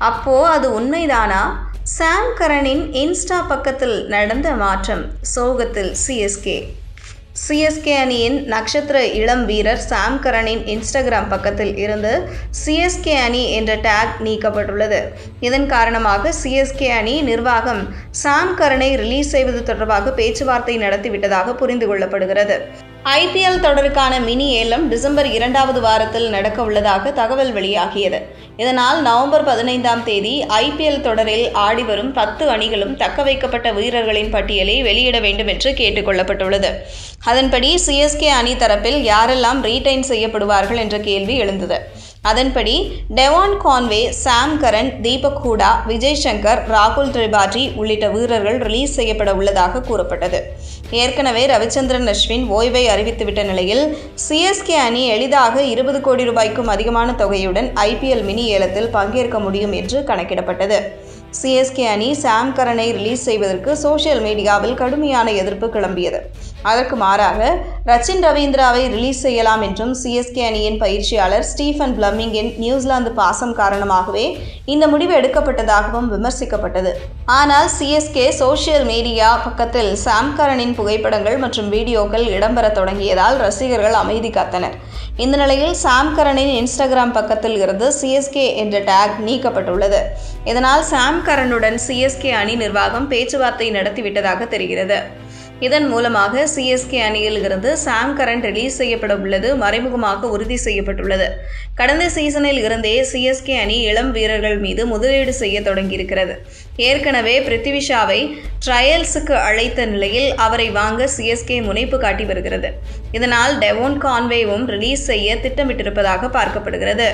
அப்போ அது உண்மைதானா? சாம் கரனின் இன்ஸ்டா பக்கத்தில் நடந்த மாற்றம் சோகத்தில் சிஎஸ்கே சிஎஸ்கே அணியின் நட்சத்திர இளம் வீரர் சாம் கரனின் இன்ஸ்டாகிராம் பக்கத்தில் இருந்து சிஎஸ்கே அணி என்ற டேக் நீக்கப்பட்டுள்ளது. இதன் காரணமாக சிஎஸ்கே அணி நிர்வாகம் சாம் கரனை ரிலீஸ் செய்வது தொடர்பாக பேச்சுவார்த்தை நடத்திவிட்டதாக புரிந்து கொள்ளப்படுகிறது. ஐபிஎல் தொடருக்கான மினி ஏலம் டிசம்பர் இரண்டாவது வாரத்தில் நடக்க உள்ளதாக தகவல் வெளியாகியது. இதனால் நவம்பர் பதினைந்தாம் தேதி ஐபிஎல் தொடரில் ஆடிவரும் பத்து அணிகளும் தக்க வைக்கப்பட்ட வீரர்களின் பட்டியலை வெளியிட வேண்டும் என்று கேட்டுக்கொள்ளப்பட்டுள்ளது அதன்படி சிஎஸ்கே அணி தரப்பில் யாரெல்லாம் ரீடைன் செய்யப்படுவார்கள் என்ற கேள்வி எழுந்தது. அதன்படி Devon Conway Sam Curran Deepak Hooda Vijay Shankar ராகுல் திரிபாதி உள்ளிட்ட வீரர்கள் ரிலீஸ் செய்யப்பட உள்ளதாக கூறப்பட்டது. ஏற்கனவே ரவிச்சந்திரன் அஸ்வின் ஓய்வை அறிவித்துவிட்ட நிலையில் சிஎஸ்கே அணி எளிதாக இருபது கோடி ரூபாய்க்கும் அதிகமான தொகையுடன் ஐபிஎல் மினி ஏலத்தில் பங்கேற்க முடியும் என்று கணக்கிடப்பட்டது. சிஎஸ்கே அணி சாம் கரனை ரிலீஸ் செய்வதற்கு சோஷியல் மீடியாவில் கடுமையான எதிர்ப்பு கிளம்பியது. அதற்கு மாறாக ரச்சின் ரவீந்திராவை ரிலீஸ் செய்யலாம் என்றும் சிஎஸ்கே அணியின் பயிற்சியாளர் ஸ்டீஃபன் பிளம்மிங்கின் நியூசிலாந்து பாசம் காரணமாகவே இந்த முடிவு எடுக்கப்பட்டதாகவும் விமர்சிக்கப்பட்டது. ஆனால் சிஎஸ்கே சோஷியல் மீடியா பக்கத்தில் சாம் கரனின் புகைப்படங்கள் மற்றும் வீடியோக்கள் இடம்பெற தொடங்கியதால் ரசிகர்கள் அமைதி காத்தனர். இந்த நிலையில் சாம் கரனின் இன்ஸ்டாகிராம் பக்கத்தில் இருந்து சிஎஸ்கே என்ற டேக் நீக்கப்பட்டுள்ளது. இதனால் சாம் கரனுடன் சிஎஸ்கே அணி நிர்வாகம் பேச்சுவார்த்தை நடத்திவிட்டதாக தெரிகிறது. இதன் மூலமாக சிஎஸ்கே அணியில் இருந்து சாம் கரன் ரிலீஸ் செய்யப்பட உள்ளது மறைமுகமாக உறுதி செய்யப்பட்டுள்ளது. கடந்த சீசனில் இருந்தே சிஎஸ்கே அணி இளம் வீரர்கள் மீது முதலீடு செய்ய தொடங்கியிருக்கிறது. ஏற்கனவே பிருத்திவிஷாவை ட்ரையல்ஸுக்கு அழைத்த நிலையில் அவரை வாங்க சிஎஸ்கே முனைப்பு காட்டி வருகிறது. இதனால் டெவோன் கான்வேவும் ரிலீஸ் செய்ய திட்டமிட்டிருப்பதாக பார்க்கப்படுகிறது.